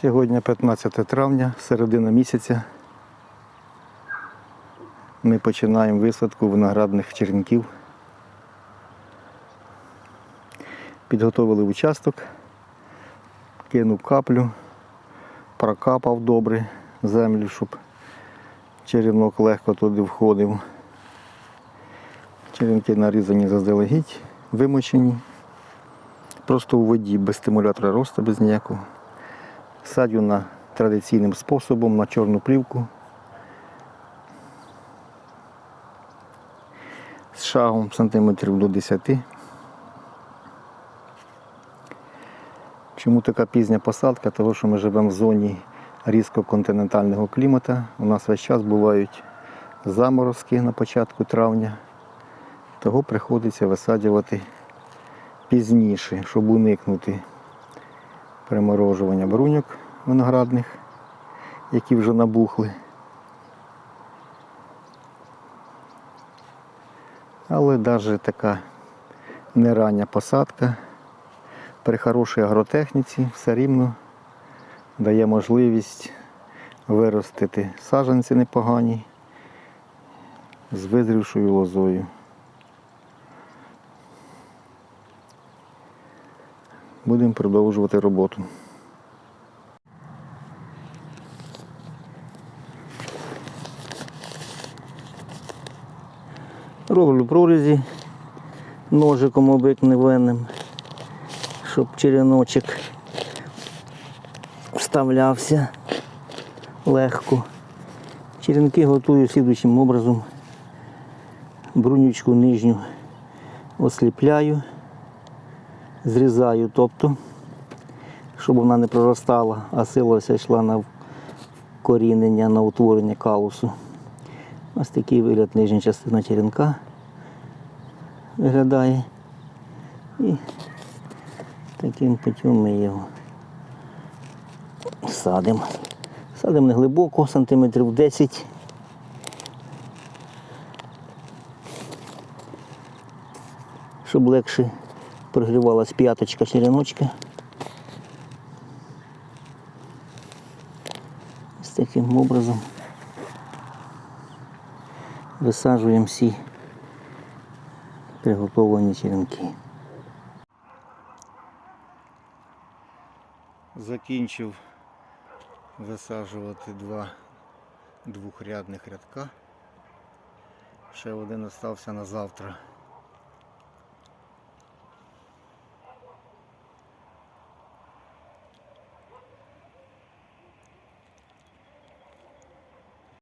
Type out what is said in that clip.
Сьогодні 15 травня, середина місяця. Ми починаємо висадку виноградних черенків. Підготовили участок, кинув каплю, прокапав добре землю, щоб черенок легко туди входив. Черенки нарізані заздалегідь, вимочені. Просто у воді без стимулятора росту, без ніякого. Садю на традиційним способом на чорну плівку. З шагом сантиметрів до 10. Чому така пізня посадка? Тому що ми живемо в зоні різко континентального клімату. У нас весь час бувають заморозки на початку травня. Того приходиться висаджувати пізніше, щоб уникнути приморожування бруньок виноградних, які вже набухли. Але навіть така нерання посадка при хорошій агротехніці все рівно дає можливість виростити саджанці непогані з визрівшою лозою. Будемо продовжувати роботу. Роблю прорізі ножиком обикновенним, щоб череночок вставлявся легко. Черенки готую слідуючим образом. Брунючку нижню осліпляю, зрізаю, тобто, щоб вона не проростала, а сила вся йшла на корінення, на утворення калусу. Ось такий вигляд нижня частина черенка виглядає. І таким путем ми його садимо. Садимо не глибоко, сантиметрів 10. Щоб легше прогрівалась п'яточка череночка. Ось таким образом висаджуємо всі приготовані черенки. Закінчив висаджувати два двохрядних рядка. Ще один остався на завтра.